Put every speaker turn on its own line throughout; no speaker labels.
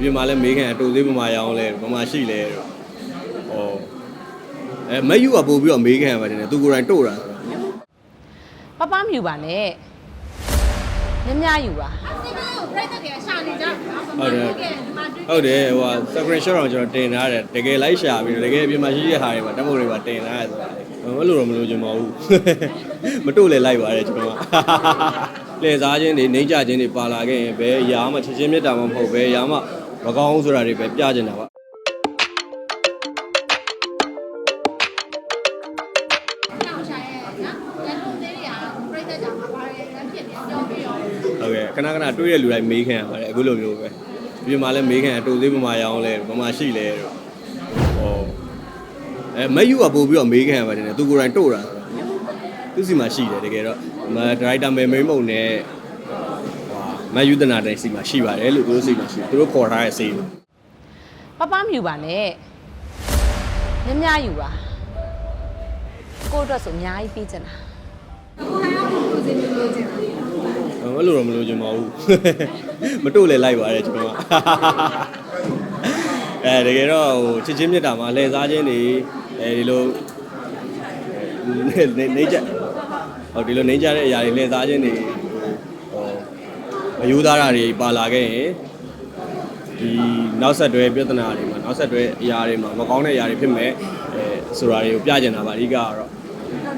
ပြင်မှာလည်းမေးခံတူသေးပမာရောင်းလဲပမာရှိလဲတော့ဟောအဲမက်ယူကပို့ပြီးတော့မေးခံရပါတယ်သူကိုယ်တိုင်တို့တာဆိုတော့
ပပမြူပါနဲ့မြမယူပါ
ဒီကောင်ကိုပြိတ္တတွေကရှာနေကြတယ်နော်
ဟုတ်တယ်
ဒီမှာတွေ့
ဟုတ်တယ်ဟိုဟာ screen shot တော့ကျွန်တော်တင်ထားတယ်တကယ်လိုက်ရှာပြီးတော့တကယ်အပြင်မှာရှိတဲ့ဟာတွေမှာတက်မုတ်တွေမှာတင်ထားတယ်ဆိုတာအဲ့လိုတော့မလို့ချင်ပါဘူးမတို့လည်းလိုက်ပါတယ်ကျွန်တော်ကလေစားခြင်းတွေနှိမ့်ကြခြင်းတွေပါလာခဲ့ရင်ဘယ်ရာမှချက်ချင်းမြတ်တာမှမဟုတ်ဘယ်ရာမှ မကောင်းဆိုတာတွေပဲပြကျင်တာပါ
နောက်ရှာရဲနော်ရန်ကုန်သေးတွေကပြိတ္တကြောင့်ဘာလဲလမ်းဖြစ်နေပြောပြီးတော့
ဟုတ်ကဲ့ခဏခဏတွေးရလူတိုင်းမေးခံရပါတယ်အခုလိုမျိုးပဲပြင်မှာလည်းမေးခံရတူသေးပမာရောင်းလဲပမာရှိလဲတော့ဟောအဲမက်ယူကပို့ပြီးတော့မေးခံရပါတယ်သူကိုယ်တိုင်တို့တာဆိုတော့သူစီမှာရှိတယ်တကယ်တော့မဒရိုက်တာမေမေမုံနဲ့ဟာ မက်ယူတနာတိုင်းစီမှာရှိပါတယ်လို့သူတို့စီမှာရှိတယ်သူတို့ခေါ်ထားတဲ့စီ
ပပမြူပါနဲ့မြမယူပါကိုယ့်အတွက်ဆိုအများကြီးပြီးချင်တာ
အဲ့လိုတော့မလို့ချင်ပါဘူးမတို့လည်းလိုက်ပါတယ်ကျွန်တော်ကအဲတကယ်တော့ဟိုချစ်ချင်းမြတ်တာမှာလှည့်စားခြင်းတွေအဲဒီလိုနေနေကြဟိုဒီလိုနေကြတဲ့အရာတွေလှည့်စားခြင်းတွေဟို အယူသားတာတွေပါလာခဲ့ရင်ဒီနောက်ဆက်တွဲပြဿနာတွေမှာနောက်ဆက်တွဲအရာတွေမှာမကောင်းတဲ့အရာတွေဖြစ်မဲ့အဲဆိုတာတွေကိုပြကျင်တာပါအဓိကကတော့
တော့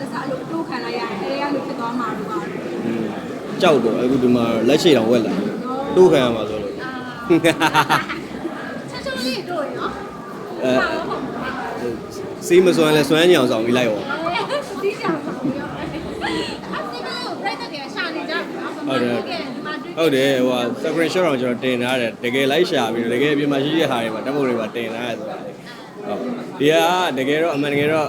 တစားလို့တိုးခံလိုက်ရတယ်အဲရလို့ဖြစ်သွားမှာတော့ပါ
อืมကြောက်တော့အခုဒီမှာလက်ရှိတောင်ဝက်လာတိုးခံရမှာဆိုလို့
ချက်ချုံလေးတို့ရနော်
အဲစီးမစွမ်းလဲစွမ်းညောင်ဆောင်ပြီးလိုက်ရော
ဒီကြောင်ဆောင်ပြီးတော့အဲဒီကောင်ကိုပြိတ္တတွေကရှာနေကြတယ်နော်ဒီမှာတွေ့
ဟုတ်တယ်ဟိုဟာ screen shot တော့ကျွန်တော်တင်ထားတယ်တကယ်လိုက်ရှာပြီးတော့တကယ်အပြင်မှာရှိတဲ့ဟာတွေမှာတက်ဖို့တွေမှာတင်ထားတယ်ဆိုတာလေဟုတ်ဒီကတကယ်တော့အမှန်တကယ်တော့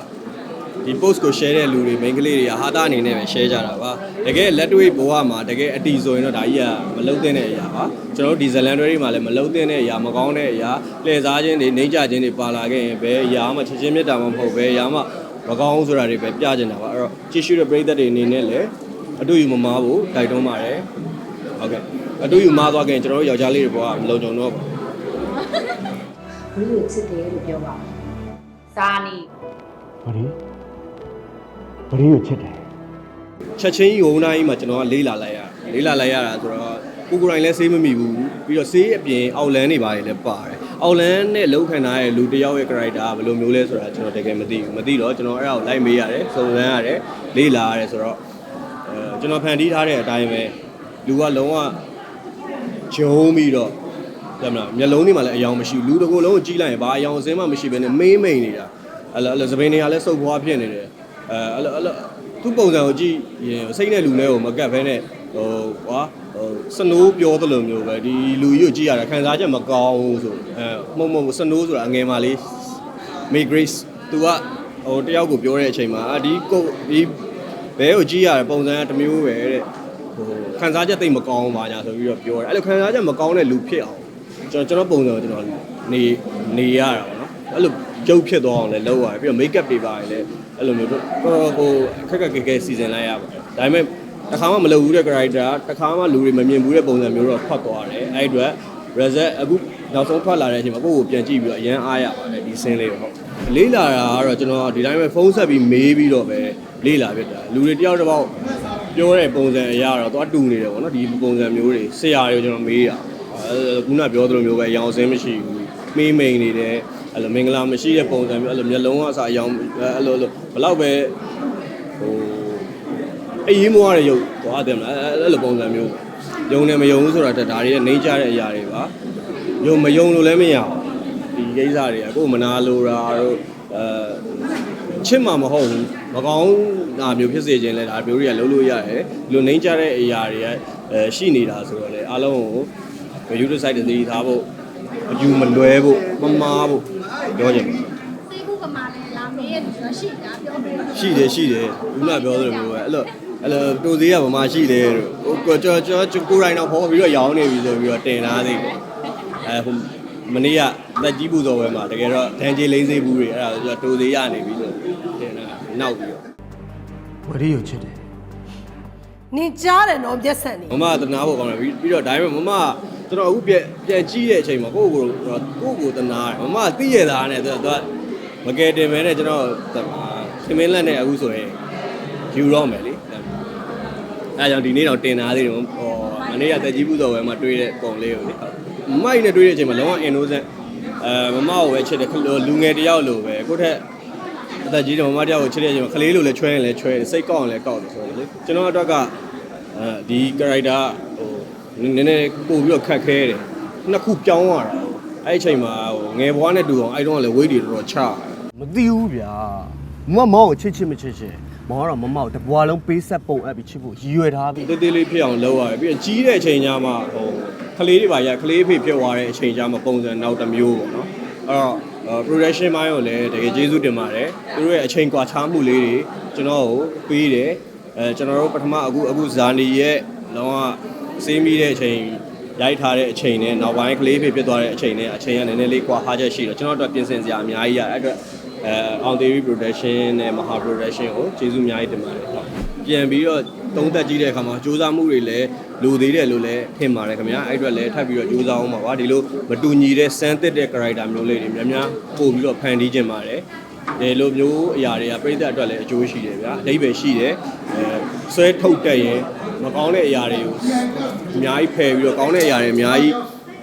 ဒီ post ကို share တဲ့လူတွေ main ကလေးတွေကဟာတာအနေနဲ့ပဲ share ကြတာပါတကယ်လက်တွေ့ဘဝမှာတကယ်အတီဆိုရင်တော့ဒါကြီးကမလုံးသင့်တဲ့အရာပါကျွန်တော်တို့ဒီဇလန်တွေမှာလည်းမလုံးသင့်တဲ့အရာမကောင်းတဲ့အရာလှည့်စားခြင်းတွေနှိမ့်ကြခြင်းတွေပါလာခဲ့ရင်ဘယ်အရာမှချက်ချင်းမြတ်တာမှမဟုတ်ဘယ်အရာမှမကောင်းဆိုတာတွေပဲပြကျင်တာပါအဲ့တော့ကြည့်ရှုတဲ့ပရိသတ်တွေအနေနဲ့လည်းအတူယူမမားဖို့တိုက်တွန်းပါတယ် ဟုတ်ကဲ့အတူယူမားသွားခင်ကျွန်တော်တို့ယောက်ျားလေးတွေဘောကမလုံခြုံတော့ပါ
ဘူးကိုချစ်တယ်လို့ပြောပါစာနီ
ဗရီဗရီကိုချစ်တယ်
ချက်ချင်းကြီးဝုန်းတိုင်းမှာကျွန်တော်ကလေးလာလိုက်ရလေးလာလိုက်ရတာဆိုတော့ကိုကိုယ်တိုင်လည်းဆေးမမိဘူးပြီးတော့ဆေးအပြင်အောက်လန်းတွေပါတယ်လည်းပါတယ်အောက်လန်းနဲ့လုံခံထားတဲ့လူတစ်ယောက်ရဲ့ character ကဘယ်လိုမျိုးလဲဆိုတာကျွန်တော်တကယ်မသိဘူးမသိတော့ကျွန်တော်အဲ့ဒါကိုလိုက်မေးရတယ်စုံစမ်းရတယ်လေးလာရတယ်ဆိုတော့အဲကျွန်တော်ဖန်တီးထားတဲ့အတိုင်းပဲ လူကလုံးဝဂျုံပြီးတော့ဒါမလားမျက်လုံးတွေမှာလည်းအယောင်မရှိဘူးလူတစ်ကိုယ်လုံးကိုကြီးလိုက်ရင်ဘာအယောင်အစင်းမှမရှိဘဲနဲ့မေးမိန်နေတာအဲ့လိုအဲ့လိုသပင်းတွေကလည်းစုပ်ဖွားဖြစ်နေတယ်အဲအဲ့လိုအဲ့လိုသူ့ပုံစံကိုကြည့်ရင်စိတ်နဲ့လူနဲ့ကိုမကတ်ဘဲနဲ့ဟိုကွာဟိုစနိုးပြောသလိုမျိုးပဲဒီလူကြီးကိုကြည့်ရတာခံစားချက်မကောင်းဘူးဆိုအဲမဟုတ်မဟုတ်စနိုးဆိုတာအငယ်မလေး May Grace तू ကဟိုတယောက်ကိုပြောတဲ့အချိန်မှာအာဒီကိုဒီဘဲကိုကြည့်ရတဲ့ပုံစံကတစ်မျိုးပဲတဲ့ဟို ခံစားချက်သိပ်မကောင်းပါညာဆိုပြီးတော့ပြောတယ်အဲ့လိုခံစားချက်မကောင်းတဲ့လူဖြစ်အောင်ကျွန်တော်ကျွန်တော်ပုံစံကိုကျွန်တော်နေနေရတာပေါ့နော်အဲ့လိုကြုတ်ဖြစ်သွားအောင်လည်းလုပ်ရတယ်ပြီးတော့ make up တွေပါတယ်လည်းအဲ့လိုမျိုးတော့ဟိုခက်ခက်ခဲခဲစီစဉ်လိုက်ရပါတယ်ဒါပေမဲ့တစ်ခါမှမလုပ်ဘူးတဲ့ character တစ်ခါမှလူတွေမမြင်ဘူးတဲ့ပုံစံမျိုးတော့ထွက်သွားတယ်အဲ့ဒီအတွက် result အခုနောက်ဆုံးထွက်လာတဲ့အချိန်မှာကိုယ့်ကိုပြန်ကြည့်ပြီးတော့အရန်အားရပါတယ်ဒီဆင်းလေးကိုဟုတ်လေးလာတာကတော့ကျွန်တော်ဒီတိုင်းပဲဖုန်းဆက်ပြီးမေးပြီးတော့ပဲလေးလာဖြစ်တာလူတွေတယောက်တစ်ပေါက် ပြောတဲ့ပုံစံအရာတော့သွားတူနေတယ်ပေါ့နော်ဒီပုံစံမျိုးတွေဆရာတွေကိုကျွန်တော်မေးတာအဲခုနပြောသလိုမျိုးပဲရောင်စင်းမရှိဘူးမေးမိန်နေတယ်အဲ့လိုမင်္ဂလာမရှိတဲ့ပုံစံမျိုးအဲ့လိုမျက်လုံးကအစားရောင်အဲ့လိုလိုဘလောက်ပဲဟိုအေးမောရတဲ့ရုပ်သွားတယ်မလားအဲ့လိုပုံစံမျိုးယုံတယ်မယုံဘူးဆိုတာဒါတွေကနေကြတဲ့အရာတွေပါယုံမယုံလို့လည်းမရအောင်ဒီကိစ္စတွေကကိုယ်မနာလိုတာတို့အဲ ချစ်မှာမဟုတ်ဘူးမကောင်းတာမျိုးဖြစ်စေခြင်းလဲဒါမျိုးတွေကလုံးလို့ရတယ်ဒီလိုနှိမ့်ကြတဲ့အရာတွေကအဲရှိနေတာဆိုတော့လေအားလုံးကိုယူဒဆိုင်တည်ထားဖို့အယူမလွဲဖို့မမားဖို့ပြောချင်တယ်
စေခုကမာလဲလာမေးရသူဆိုရှိတာပြောပြီးတော့
ရှိတယ်ရှိတယ်ခုနပြောသလိုမျိုးပဲအဲ့လိုအဲ့လိုတူသေးရဗမာရှိတယ်ဟိုကိုကျွန်တော်ကျွန်တော်ကိုယ်တိုင်တော့ဖော်ပြီးတော့ရောင်းနေပြီဆိုပြီးတော့တင်လာသေးတယ်အဲဟို မနေ့ကတက်ကြီးပူဇော်ပွဲမှာတကယ်တော့ဒန်ဂျေလိမ့်စေးဘူးတွေအဲ့ဒါဆိုတော့တူသေးရနေပြီဆိုတင်လာနောက်ပြီးတော့
ဗရီကိုချစ်တယ်
နင်ကြားတယ်နော်မျက်စံနေ
မမသနာဖို့ကောင်းတယ်ပြီးပြီးတော့ဒါပေမဲ့မမကျွန်တော်အခုပြန်ပြန်ကြည့်တဲ့အချိန်မှာကိုယ့်ကိုယ်ကိုကိုယ့်ကိုယ်တနာတယ်မမသိရတာနဲ့သူကမကယ်တင်မဲနဲ့ကျွန်တော်ခင်မင်းလက်နဲ့အခုဆိုရင်ယူတော့မယ်လေအဲကြောင့်ဒီနေ့တော့တင်သားသေးတယ်ဟောမနေ့ကတက်ကြီးပူဇော်ဝဲမှာတွေ့တဲ့ပုံလေးကိုလေ မမိုက်နဲ့တွေ့တဲ့အချိန်မှာလုံးဝ innocent အဲမမကိုပဲချစ်တယ်လူငယ်တယောက်လိုပဲကိုယ့်ထက်အသက်ကြီးတယ်မမတယောက်ကိုချစ်တဲ့အချိန်မှာကလေးလိုလည်းချွဲရင်လည်းချွဲတယ်စိတ်ကောက်ရင်လည်းကောက်တယ်ဆိုတော့လေကျွန်တော်အတွက်ကအဲဒီ character ဟိုနည်းနည်းပို့ပြီးတော့ခက်ခဲတယ်နှစ်ခုပြောင်းသွားတာအဲ့ဒီအချိန်မှာဟိုငယ်ဘွားနဲ့တူအောင်အဲ့တုန်းကလည်း weight တွေတော်တော်ချတယ်
မသိဘူးဗျာမမမောင်ကိုချစ်ချစ်မချစ်ချစ်မောင်ကတော့မမောင်တဘွားလုံးပေးဆက်ပုံအပ်ပြီးချစ်ဖို့ရည်ရွယ်ထားပြီး
တေးသေးလေးဖြစ်အောင်လုပ်ရတယ်ပြီးတော့ကြီးတဲ့အချိန်ကျမှဟို ကလေးတွေပါရကလေးဖေဖြစ်သွားတဲ့အချိန်ကျမှပုံစံနောက်တစ်မျိုးပေါ့နော်အဲ့တော့ production မိုင်းကိုလည်းတကယ်ကျေးဇူးတင်ပါတယ်သူတို့ရဲ့အချိန်ကွာခြားမှုလေးတွေကျွန်တော်ကိုပေးတယ်အဲကျွန်တော်တို့ပထမအခုအခုဇာနီရဲ့လောကစေးမိတဲ့အချိန်ရိုက်ထားတဲ့အချိန်နဲ့နောက်ပိုင်းကလေးဖေဖြစ်သွားတဲ့အချိန်နဲ့အချိန်ကနည်းနည်းလေးကွာဟာချက်ရှိတော့ကျွန်တော်တို့ပြင်ဆင်စရာအများကြီးရအဲ့အတွက်အဲအောင်သေး production နဲ့မဟာ production ကိုကျေးဇူးအများကြီးတင်ပါတယ်ဟုတ်ပြန်ပြီးတော့သုံးသက်ကြည့်တဲ့အခါမှာစူးစမ်းမှုတွေလည်း လိုသေးတယ်လို့လည်းထင်ပါတယ်ခင်ဗျာအဲ့အတွက်လည်းထပ်ပြီးတော့စူးစမ်းအောင်ပါပါဒီလိုမတူညီတဲ့စမ်းသစ်တဲ့ character မျိုးလေးတွေများများပို့ပြီးတော့ဖန်တီးခြင်းပါတယ်ဒီလိုမျိုးအရာတွေကပြည်သက်အတွက်လည်းအကျိုးရှိတယ်ဗျာအဓိပ္ပာယ်ရှိတယ်အဲဆွဲထုတ်တက်ရင်မကောင်းတဲ့အရာတွေကိုအများကြီးဖယ်ပြီးတော့ကောင်းတဲ့အရာတွေအများကြီး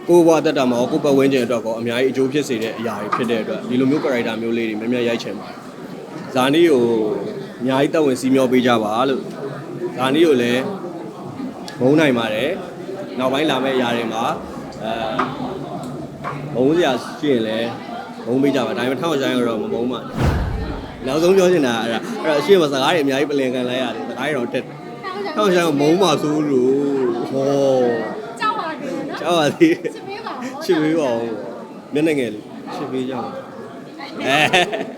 ကိုယ်ဘဝတက်တာမှာရောကိုယ်ပတ်ဝန်းကျင်အတွက်ကောအများကြီးအကျိုးဖြစ်စေတဲ့အရာတွေဖြစ်တဲ့အတွက်ဒီလိုမျိုး character မျိုးလေးတွေများများရိုက်ချင်ပါတယ်ဇာနီကိုအများကြီးတက်ဝင်စီးမျောပေးကြပါလို့ဇာနီကိုလည်း မုန်းနိုင်ပါတယ်နောက်ပိုင်းလာမယ့်အရာတွေမှာအဲမုန်းစရာရှိရင်လည်းမုန်းပေးကြပါဒါပေမဲ့ထောက်ဆိုင်တော့မမုန်းပါနဲ့နောက်ဆုံးပြောချင်တာအဲ့ဒါအဲ့တော့အရှိမစကားတွေအများကြီးပလင်ကန်လိုက်ရတယ်စကားတွေတော့တက်ထောက်ဆိုင်ကမုန်းပါဆိုလို့ဟော
ကြောက်ပါတယ်နော်
ကြောက်ပါသေး
ချစ်ပေးပါဦး
ချစ်ပေးပါဦးမျက်နှာငယ်လေးချစ်ပေးကြပါအဲ